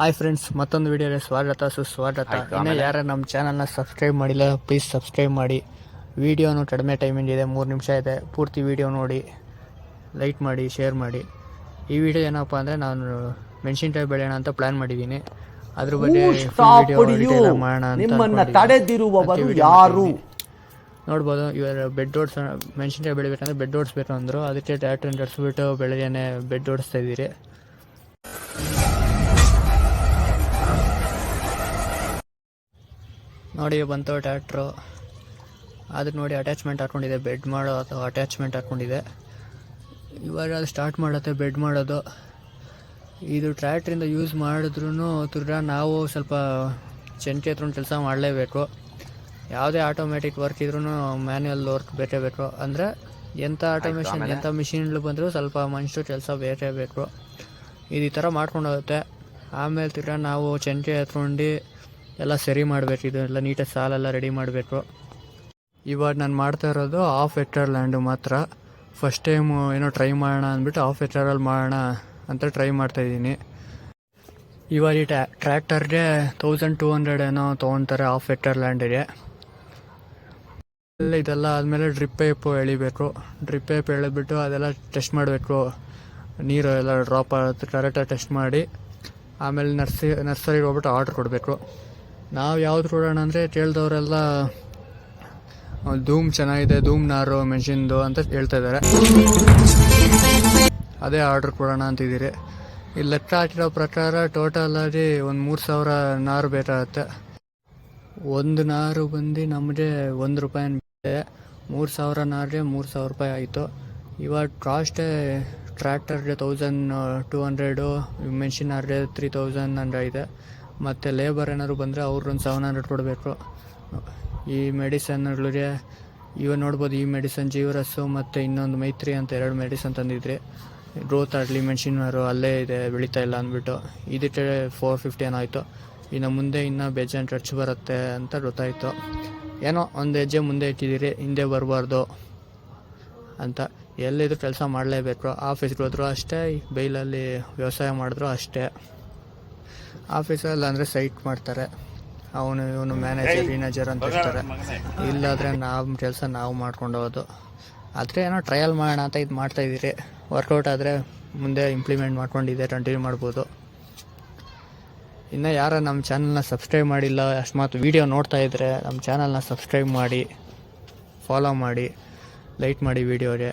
Hi friends ಮತ್ತೊಂದು ವಿಡಿಯೋಗೆ ಸ್ವಾಗತ ಸುಸ್ವಾಗತ. ಇನ್ನೂ ಯಾರು ನಮ್ಮ ಚಾನಲ್ನ ಸಬ್ಸ್ಕ್ರೈಬ್ ಮಾಡಿಲ್ಲ ಪ್ಲೀಸ್ ಸಬ್ಸ್ಕ್ರೈಬ್ ಮಾಡಿ. ವಿಡಿಯೋನು ಕಡಿಮೆ ಟೈಮಿಂದ ಇದೆ ಮೂರು ನಿಮಿಷ ಇದೆ. ಪೂರ್ತಿ ವಿಡಿಯೋ ನೋಡಿ ಲೈಕ್ ಮಾಡಿ ಶೇರ್ ಮಾಡಿ. ಈ ವಿಡಿಯೋ ಏನಪ್ಪ ಅಂದರೆ ನಾನು ಮೆಣಸಿನ್ಕಾಯಿ ಬೆಳೆಯೋಣ ಅಂತ ಪ್ಲ್ಯಾನ್ ಮಾಡಿದ್ದೀನಿ. ಅದ್ರ ಬಗ್ಗೆ ಮಾಡೋಣ ಅಂತ ಯಾರು. ನೋಡ್ಬೋದು ಇವರು ಬೆಡ್ ಓಡ್ಸ್ ಮೆಣಸಿನ್ಕಾಯಿ ಬೆಳಿಬೇಕಂದ್ರೆ ಬೆಡ್ ಓಡಿಸ್ಬೇಕು ಅಂದರು ಅದಕ್ಕೆ ಟ್ಯಾಕ್ಟ್ರ್ ನಡೆಸ್ಬಿಟ್ಟು ಬೆಳಗ್ಗೆನೆ ಬೆಡ್ ಓಡಿಸ್ತಾ ಇದ್ದೀರಿ ನೋಡಿ ಬಂತು ಟ್ಯಾಕ್ಟ್ರು ಅದು ನೋಡಿ ಅಟ್ಯಾಚ್ಮೆಂಟ್ ಹಾಕ್ಕೊಂಡಿದೆ ಬೆಡ್ ಮಾಡೋ ಅಥವಾ ಅಟ್ಯಾಚ್ಮೆಂಟ್ ಹಾಕ್ಕೊಂಡಿದೆ ಇವಾಗ ಅದು ಸ್ಟಾರ್ಟ್ ಮಾಡುತ್ತೆ ಬೆಡ್ ಮಾಡೋದು. ಇದು ಟ್ರ್ಯಾಕ್ಟ್ರಿಂದ ಯೂಸ್ ಮಾಡಿದ್ರೂ ತಿರ್ಗಾ ನಾವು ಸ್ವಲ್ಪ ಚೆನ್ಕೆ ಹತ್ರ ಕೆಲಸ ಮಾಡಲೇಬೇಕು. ಯಾವುದೇ ಆಟೋಮೆಟಿಕ್ ವರ್ಕ್ ಇದ್ರೂ ಮ್ಯಾನ್ಯಲ್ ವರ್ಕ್ ಬೇಕೇ ಬೇಕು ಅಂದರೆ ಎಂಥ ಆಟೋಮೇಷನ್ ಎಂಥ ಮಿಷಿನ್ಗಳು ಬಂದರೂ ಸ್ವಲ್ಪ ಮನುಷ್ಯರು ಕೆಲಸ ಬೇಕೇ ಬೇಕು. ಇದು ಈ ಥರ ಮಾಡ್ಕೊಂಡು ಹೋಗುತ್ತೆ. ಆಮೇಲೆ ತಿರ್ಗಾ ನಾವು ಚೆನ್ಕೆ ಹತ್ಕೊಂಡು ಎಲ್ಲ ಸರಿ ಮಾಡಬೇಕು ಇದು ಎಲ್ಲ ನೀಟಾಗಿ ಸಾಲೆಲ್ಲ ರೆಡಿ ಮಾಡಬೇಕು. ಇವಾಗ ನಾನು ಮಾಡ್ತಾ ಇರೋದು ಆಫ್ ಎಕ್ಟರ್ ಲ್ಯಾಂಡು ಮಾತ್ರ. ಫಸ್ಟ್ ಟೈಮು ಏನೋ ಟ್ರೈ ಮಾಡೋಣ ಅಂದ್ಬಿಟ್ಟು ಆಫ್ ಎಕ್ಟರಲ್ಲಿ ಮಾಡೋಣ ಅಂತ ಟ್ರೈ ಮಾಡ್ತಾ ಇದ್ದೀನಿ. ಇವಾಗ ಈ ಟ್ಯಾ ಟ್ರ್ಯಾಕ್ಟರ್ಗೆ ತೌಸಂಡ್ ಟೂ ಹಂಡ್ರೆಡ್ ಏನೋ ತೊಗೊತಾರೆ ಆಫ್ ಎಕ್ಟರ್ ಲ್ಯಾಂಡಿಗೆ ಇದೆಲ್ಲ ಆದಮೇಲೆ ಡ್ರಿಪ್ ಪೈಪು ಎಳಿಬೇಕು. ಡ್ರಿಪ್ ಪೈಪ್ ಎಳೆದ್ಬಿಟ್ಟು ಅದೆಲ್ಲ ಟೆಸ್ಟ್ ಮಾಡಬೇಕು. ನೀರು ಎಲ್ಲ ಡ್ರಾಪ್ ಆಗುತ್ತೆ ಕರೆಕ್ಟಾಗಿ ಟೆಸ್ಟ್ ಮಾಡಿ. ಆಮೇಲೆ ನರ್ಸಿ ನರ್ಸರಿಗೆ ಹೋಗ್ಬಿಟ್ಟು ಆರ್ಡ್ರ್ ಕೊಡಬೇಕು. ನಾವು ಯಾವ್ದು ಕೊಡೋಣ ಅಂದರೆ ಕೇಳ್ದವರೆಲ್ಲ ಧೂಮ್ ಚೆನ್ನಾಗಿದೆ, ಧೂಮ್ ನಾರು ಮೆಣಸಿನ್ದು ಅಂತ ಹೇಳ್ತಾ ಇದ್ದಾರೆ ಅದೇ ಆರ್ಡ್ರ್ ಕೊಡೋಣ ಅಂತಿದ್ದೀರಿ. ಇಲ್ಲಿ ಲೆಕ್ಕ ಹಾಕಿರೋ ಪ್ರಕಾರ ಟೋಟಲ್ ಆಗಿ ಒಂದು ಮೂರು ಸಾವಿರ ನಾರು ಬೇಕಾಗತ್ತೆ. ಒಂದು ನಾರು ಬಂದು ನಮಗೆ ಒಂದು ರೂಪಾಯಿ ಮೂರು ಸಾವಿರ ನಾರಿಗೆ ಮೂರು ಸಾವಿರ ರೂಪಾಯಿ ಆಯಿತು. ಇವಾಗ ಕಾಸ್ಟೇ ಟ್ರ್ಯಾಕ್ಟರ್ಗೆ ತೌಸಂಡ್ ಟೂ ಹಂಡ್ರೆಡು ಮೆಣಸಿನ ನಾರಿಗೆ ತ್ರೀ ತೌಸಂಡ್ ಹಂಡ್ರೆಡ್ ಇದೆ. ಮತ್ತು ಲೇಬರ್ ಏನಾದ್ರು ಬಂದರೆ ಅವ್ರೊಂದು ಸೆವೆನ್ ಹಂಡ್ರೆಡ್ ಕೊಡಬೇಕು. ಈ ಮೆಡಿಸನ್ಗಳಿಗೆ ಇವ ನೋಡ್ಬೋದು ಈ ಮೆಡಿಸನ್ ಜೀವರಸ್ಸು ಮತ್ತು ಇನ್ನೊಂದು ಮೈತ್ರಿ ಅಂತ ಎರಡು ಮೆಡಿಸನ್ ತಂದಿದ್ರಿ. ಗ್ರೋತ್ ಆಗಲಿ ಮೆಣಸಿನವರು ಅಲ್ಲೇ ಇದೆ, ಬೆಳೀತಾ ಇಲ್ಲ ಅಂದ್ಬಿಟ್ಟು. ಇದಕ್ಕೆ ಫೋರ್ ಫಿಫ್ಟಿ ಏನೋ ಇನ್ನು ಮುಂದೆ ಇನ್ನೂ ಬೇಜಾನ್ ಖರ್ಚು ಬರುತ್ತೆ ಅಂತ ಗೊತ್ತಾಯಿತು. ಏನೋ ಒಂದು ಹೆಜ್ಜೆ ಮುಂದೆ ಇಟ್ಟಿದ್ದೀರಿ, ಹಿಂದೆ ಬರಬಾರ್ದು ಅಂತ. ಎಲ್ಲಿದ್ರು ಕೆಲಸ ಮಾಡಲೇಬೇಕು. ಆಫೀಸ್ಗೆ ಹೋದರೂ ಅಷ್ಟೇ ಬೈಲಲ್ಲಿ ವ್ಯವಸಾಯ ಮಾಡಿದ್ರು ಅಷ್ಟೇ. ಆಫೀಸಲ್ಲಿ ಅಂದರೆ ಸೈಟ್ ಮಾಡ್ತಾರೆ. ಅವನು ಇವನು ಮ್ಯಾನೇಜರ್ ಮ್ಯಾನೇಜರ್ ಅಂತ ಇರ್ತಾರೆ. ಇಲ್ಲಾದರೆ ನಾವು ಕೆಲಸ ನಾವು ಮಾಡ್ಕೊಂಡು ಹೋಗೋದು. ಆದರೆ ಏನೋ ಟ್ರಯಲ್ ಮಾಡೋಣ ಅಂತ ಇದು ಮಾಡ್ತಾ ಇದ್ದೀರಿ. ವರ್ಕೌಟ್ ಆದರೆ ಮುಂದೆ ಇಂಪ್ಲಿಮೆಂಟ್ ಮಾಡ್ಕೊಂಡಿದ್ದೆ ಕಂಟಿನ್ಯೂ ಮಾಡ್ಬೋದು. ಇನ್ನು ಯಾರು ನಮ್ಮ ಚಾನಲ್ನ ಸಬ್ಸ್ಕ್ರೈಬ್ ಮಾಡಿಲ್ಲ ಅಕಸ್ಮಾತ್ ವೀಡಿಯೋ ನೋಡ್ತಾ ಇದ್ದರೆ ನಮ್ಮ ಚಾನಲ್ನ ಸಬ್ಸ್ಕ್ರೈಬ್ ಮಾಡಿ ಫಾಲೋ ಮಾಡಿ ಲೈಕ್ ಮಾಡಿ ವೀಡಿಯೋಗೆ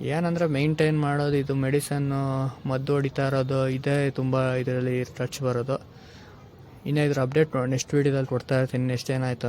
ಏನಂದರೆ ಮೇಂಟೈನ್ ಮಾಡೋದು, ಇದು ಮೆಡಿಸನ್ನು ಮದ್ದು ಹೊಡಿತಾ ಇರೋದು, ಇದೇ ತುಂಬ ಇದರಲ್ಲಿ ಟಚ್ ಬರೋದು. ಇನ್ನು ಇದ್ರ ಅಪ್ಡೇಟ್ ನೆಕ್ಸ್ಟ್ ವೀಡಿಯೋದಲ್ಲಿ ಕೊಡ್ತಾ ಇರ್ತೀನಿ ನೆಕ್ಸ್ಟ್ ಏನಾಯ್ತು